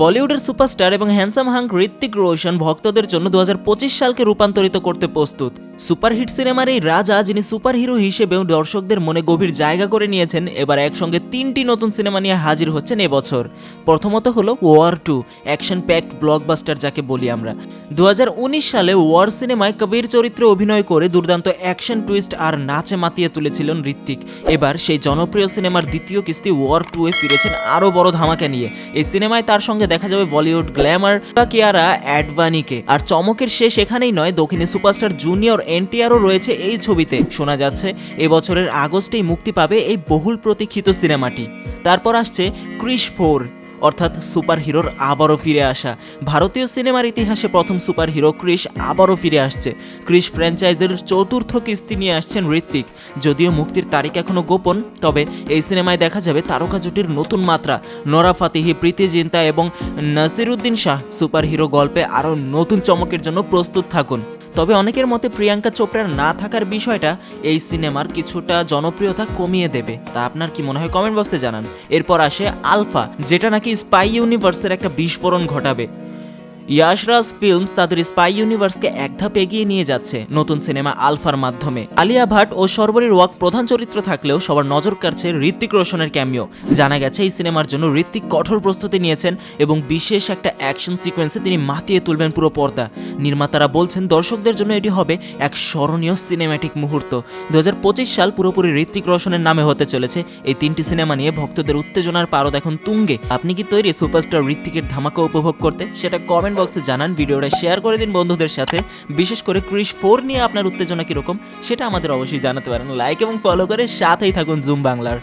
বলিউডের সুপারস্টার এবং handsome hunk Hrithik Roshan ভক্তদের জন্য দু হাজার পঁচিশ সালকে রূপান্তরিত করতে প্রস্তুত। সুপারহিট সিনেমার এই রাজা যিনি সুপারহিরো হিসেবেও দর্শকদের মনে গভীর জায়গা করে নিয়েছেন, এবার একসঙ্গে তিনটি নতুন সিনেমা নিয়ে হাজির হচ্ছেন এবছর। প্রথমত হলো war two, action packed blockbuster যাকে বলি আমরা। দু হাজার উনিশ সালে ওয়ার সিনেমায় কবির চরিত্রে অভিনয় করে দুর্দান্ত অ্যাকশন টুইস্ট আর নাচে মাতিয়ে তুলেছিলেন ঋত্বিক। এবার সেই জনপ্রিয় সিনেমার দ্বিতীয় কিস্তি ওয়ার টু এ ফিরেছেন আরও বড় ধামাকা নিয়ে। এই সিনেমায় তার সঙ্গে দেখা যাবে বলিউড গ্ল্যামার কিয়ারা অ্যাডভানিকে। আর চমকের শেষ এখানেই নয়, দক্ষিণে সুপারস্টার জুনিয়র এনটিআরও রয়েছে এই ছবিতে। শোনা যাচ্ছে, এবছরের আগস্টেই মুক্তি পাবে এই বহুল প্রতীক্ষিত সিনেমাটি। তারপর আসছে ক্রিশ ফোর, অর্থাৎ সুপারহিরোর আবারও ফিরে আসা। ভারতীয় সিনেমার ইতিহাসে প্রথম সুপারহিরো ক্রিশ আবারও ফিরে আসছে। ক্রিশ ফ্র্যাঞ্চাইজের চতুর্থ কিস্তি নিয়ে আসছেন ঋত্বিক। যদিও মুক্তির তারিখ এখনও গোপন, তবে এই সিনেমায় দেখা যাবে তারকা জুটির নতুন মাত্রা। নোরা ফাতিহি, প্রীতি জিন্তা এবং নাসিরুদ্দিন শাহ সুপারহিরো গল্পে আরও নতুন চমকের জন্য প্রস্তুত থাকুন। তবে অনেকের মতে প্রিয়াঙ্কা চোপড়ার না থাকার বিষয়টা এই সিনেমার কিছুটা জনপ্রিয়তা কমিয়ে দেবে। তা আপনার কি মনে হয় কমেন্ট বক্সে জানান। এরপর আসে আলফা, যেটা নাকি স্পাই ইউনিভার্সের একটা বিস্ফোরণ ঘটাবে। ইয়াশরাজ ফিল্মস তাদের স্পাই ইউনিভার্সকে এক ধাপ এগিয়ে নিয়ে যাচ্ছে নতুন সিনেমা আলফার মাধ্যমে। আলিয়া ভাট ও সর্বরীর ওয়াক প্রধান চরিত্র থাকলেও সবার নজর কাড়ছে ঋত্বিক রোশনের ক্যামিও। জানা গেছে, এই সিনেমার জন্য ঋত্বিক কঠোর প্রস্তুতি নিয়েছেন এবং বিশেষ একটা অ্যাকশন সিকোয়েন্সে তিনি মাতিয়ে তুলবেন পুরো পর্দা। নির্মাতারা বলছেন, দর্শকদের জন্য এটি হবে এক স্মরণীয় সিনেম্যাটিক মুহূর্ত। দু হাজার পঁচিশ সাল পুরোপুরি ঋত্বিক রোশনের নামে হতে চলেছে। এই তিনটি সিনেমা নিয়ে ভক্তদের উত্তেজনার পারদ এখন তুঙ্গে। আপনি কি তৈরি সুপারস্টার ঋত্বিকের ধামাকা উপভোগ করতে? সেটা কমেন্ট বক্সে জানান, ভিডিওটা শেয়ার করে দিন বন্ধুদের সাথে। বিশেষ করে ক্রিশ ফোর নিয়ে আপনার উত্তেজনা কীরকম, সেটা আমাদের অবশ্যই জানাতে পারেন। লাইক এবং ফলো করে সাথেই থাকুন জুম বাংলার।